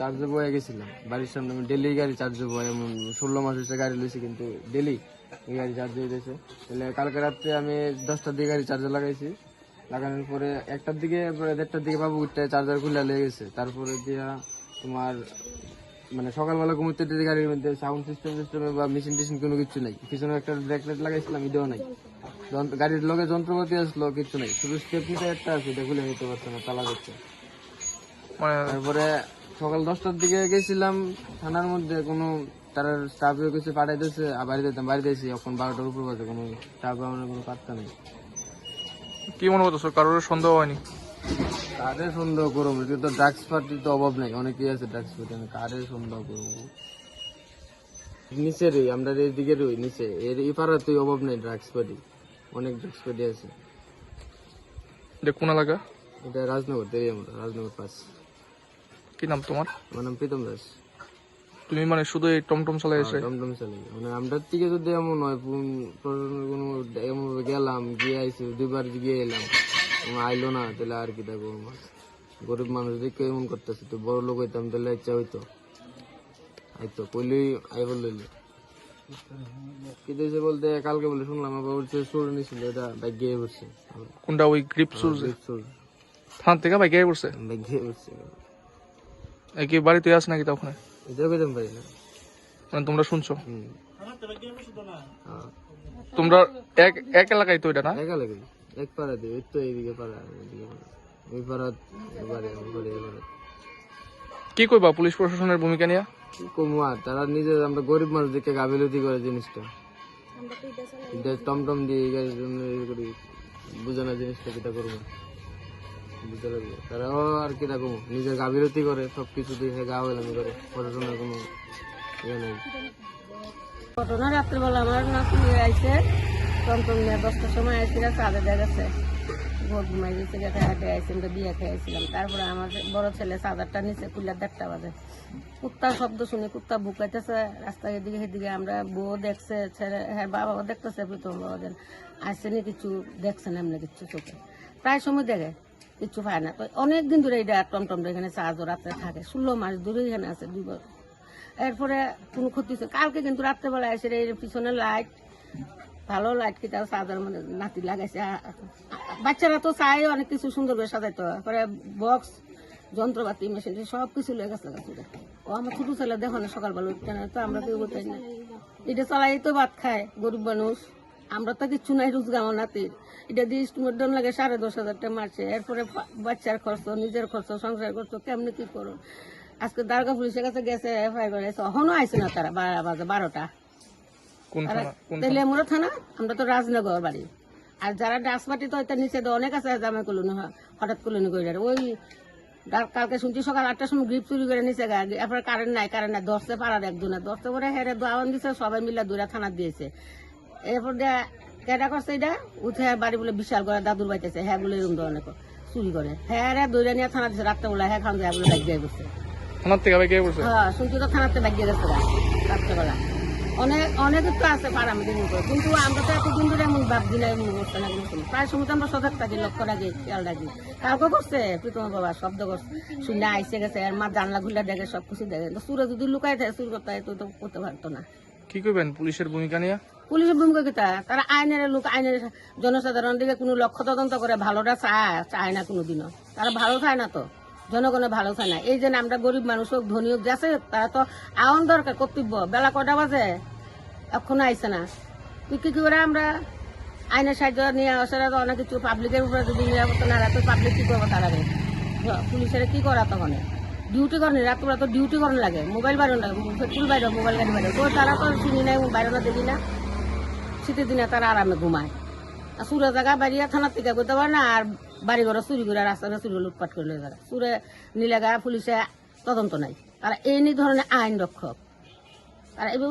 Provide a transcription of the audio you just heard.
চার্জে বয়ে গেছিলাম। বাড়ির সামনে আমি ডেলি গাড়ি চার্জে বয় এমন ষোলো মাস হচ্ছে গাড়ি লইছি, কিন্তু ডেলি এই গাড়ি চার্জ হয়ে গেছে। তাহলে কালকে রাত্রে আমি দশটার দিকে গাড়ি চার্জে লাগাইছি। লাগানোর পরে একটার দিকে দেড়টার দিকে বাবু উঠতে চার্জার খুলে লেগে গেছে। তারপরে দিয়া তোমার মানে সকালবেলা ঘুমোতে দিতে গাড়ির মধ্যে সাউন্ড সিস্টেম সিস্টেমে বা মেশিন টেশিন কোনো কিছু নাই। পিছনে একটা ব্রেক লাইট লাগাইছিলাম, এটাও নাই। গাড়ির লগে যন্ত্রপাতি আসলো, কিছু নাই। শুধু স্টেপনিটা একটা আছে, এটা খুলে নিতে পারছে না, তালা মানে তারপরে সকাল দশটার দিকে গেছিলাম থানার মধ্যে কোনো তার স্টাফ কিছু পাঠাইতেছে আর বাড়িতে যেতাম বাড়িতে দিয়েছি এখন বারোটার উপর বাজে কোনো স্টাফ আমার কোনো পাত্তা নেই। কি মনে করতেছো কারোর সন্দেহ হয়নি? কারে সন্দেহ করব? এটা তো ড্রাগস পার্টির তো অভাব নাই অনেকেই আছে ড্রাগস পার্টি আমি কারে সন্দেহ করব? নিচে রে আমরা এই দিকে রই নিচে। এর এই পাড়াতেই অভাব নেই ড্রাগস পার্টি অনেক ড্রাগস পার্টি আছে। এটা কোন এলাকা? এটা রাজনগর দেরি আমরা রাজনগর পাস। কি নাম তোমার? আমার নাম প্রীতম দাস। তুমি মানে শুধু এই টমটম চালাই এসে? টমটম চালাই। মানে আমরা থেকে যদি এমন হয় কোনো এমন গেলাম গিয়ে আইসি দুইবার গিয়ে এলাম। আইলো না তাহলে আর কি দেখো গরিব মানুষ দেখে এমন করতেছে তো বড় লোক হইতাম তাহলে ইচ্ছা হইতো। আইতো কইলেই আইবার লইলে। কি দিয়েছে বলতে কালকে বলে শুনলাম আবার বলছে চোর নিছিল এটা বাইক গিয়ে পড়ছে। কোনটা ওই গ্রিপ সুজ চোর থান থেকে বাইকে পড়ছে? বাইক গিয়ে পড়ছে। কি বাড়িতে আছে নাকি তখন? কইতাম না। মানে তোমরা শুনছো? হ্যাঁ। তোমরা এক এক এলাকায় তো এটা না? একা লাগে এক পাড়া দিয়ে তো এইদিকে পাড়া এদিকে পাড়া। ওই পাড়া এবারে ওই পাড়া কি কইবা পুলিশ প্রশাসনের ভূমিকা নিয়ে? কি কমু আর? তারা নিজে আমরা গরিব মানুষ দেখে গাফিলতি করে জিনিসটা। টমটম দিয়ে এই গাড়ির জন্য এই করি বুঝে জিনিসটা কিটা করব? লাগবে তারাও আর কিটা কমু নিজের গাফিলতি করে সব কিছু দিয়ে গা হইলামি করে পড়াশোনার কোনো ইয়ে নেই। ঘটনা রাত্রেবেলা আমার নাতি আইসে টমটম নিয়ে দশটার সময় আইসিরা চাঁদে দেখাচ্ছে ভোট ঘুমাই গেছে হাটে আইসি আমরা বিয়ে খেয়েছিলাম তারপরে আমার বড় ছেলে চাঁদারটা নিচে কুলার দেড়টা বাজে। কুত্তার শব্দ শুনে, কুত্তা বুকাইতেছে রাস্তায় এদিকে সেদিকে আমরা বউ দেখছে, ছেলে হ্যাঁ বাবাও দেখতেছে প্রীতম বাবা দেন আসছে নি কিছু, দেখছে না এমনি কিছু চোখে। প্রায় সময় দেখে। কিছু পায় না। অনেক দিন ধরে এটা টমটম এখানে চার্জও রাত্রে থাকে। ষোলো মাস ধরে এখানে আছে দুই বছর। এরপরে কোনো ক্ষতি কালকে কিন্তু রাত্রেবেলা এসে এই পিছনে লাইট, ভালো লাইট কিটা সাজার মানে নাতি লাগাইছে। বাচ্চারা তো চায় অনেক কিছু সুন্দর করে সাজাইতো তারপরে বক্স, যন্ত্রপাতি, মেশিন সব কিছু লেগে গেছে গাছুরে ও আমার ছোট ছেলে দেখো না, সকালবেলা উঠতে না, তো আমরা কেউ উঠাই না। এটা চালাই তো ভাত খায়, গরিব মানুষ। আমরা তো কিচ্ছু নাই রোজগার নাতির এটা দিয়ে স্টিমের ডন লাগে সাড়ে দশ হাজার টাকা মারছে। এরপরে বাচ্চার খরচ নিজের খরচ সংসার খরচ কেমনি কি করো আজকে দারগা পুলিশের কাছে গেছে এফআইআর এখনও আইসে না তারা বারো বাজে বারোটা। কোন থানা? আমরা তো রাজনগর বাড়ি। আর যারা ডাসপাটি তো এটা নিচে তো অনেক আছে জামা কলোনি হঠাৎ কলোনি করে ওই কালকে শুনছি সকাল আটটার সময় গ্রিপ চুরি করে নিচে গা। এরপরে কারেন্ট নাই কারেন্ট নাই। দশটা পাড়ার একজনে দশটা করে হেরে দোয়ান দিছে সবাই মিলে দুইটা থানা দিয়েছে। এরপর দিয়ে কেটা করছে এটা? উঠে বাড়ি বলে বিশাল করে দাদুর বাইতেছে হ্যাঁ বলে এরকম ধরনের চুরি করে। হ্যাঁ রে দৈরা নিয়ে থানা দিছে রাত্রে বলে হ্যাঁ খান হ্যাঁ বলে বাইক যাই বসছে থানার থেকে বাইকে হ্যাঁ শুনছি তো থানাতে বাগিয়ে গেছে গা, রাত্রেবেলা অনেক অনেক তো আছে কিন্তু আমরা তো এতদিন ধরে এমন ভাবছি না এমন করছে না কিন্তু প্রায় সময় তো আমরা সজাগ থাকি লক্ষ্য রাখি খেয়াল রাখি। কালকে করছে? প্রীতম বাবা শব্দ করছে। শুনে আইসে গেছে আর মা জানলা খুলে দেখে সব কিছু দেখে সুরে যদি লুকাই থাকে সুর করতে হয় তো তো করতে পারতো না। কি কইবেন পুলিশের ভূমিকা নিয়ে? পুলিশের ভূমিকা? তারা? আইনের লোক, আইনের জনসাধারণ দিকে কোনো লক্ষ্য তদন্ত করে ভালোটা চায় চায় না কোনোদিনও। তারা ভালো চায় না তো। জনগণে ভালো চায় না। এই যে আমরা গরিব মানুষ হোক, ধনী হোক যাচ্ছে তারা তো আওয়ান দরকার, কর্তব্য। বেলা কটা বাজে? এখনও আইসে না। তুই কি করে আমরা আইনের সাহায্য নিয়ে আসলে তো? অনেক কিছু পাবলিকের উপরে যদি নিরাপত্তা না রাখে পাবলিক কি করব তারা? পুলিশের কি করা তখন? ডিউটি করেন রাত্রে তো ডিউটি করেন লাগে। মোবাইল বাইরে লাগে পেট্রোল বাইরে মোবাইল গাড়ি বাইরে। তো তারা তো চিনি নাই, বাইরে না দেখি না। শীতের দিনে তারা আরামে ঘুমায়। আর সুরে জায়গা বাড়িয়া থানার থেকে করতে পারে না, আর বাড়ি ঘরে চুরি করে রাস্তা চুরি লুটপাট করে যায় সুরে নিলে গা পুলিশে তদন্ত নাই। তারা এই ধরনের আইন রক্ষক। তারা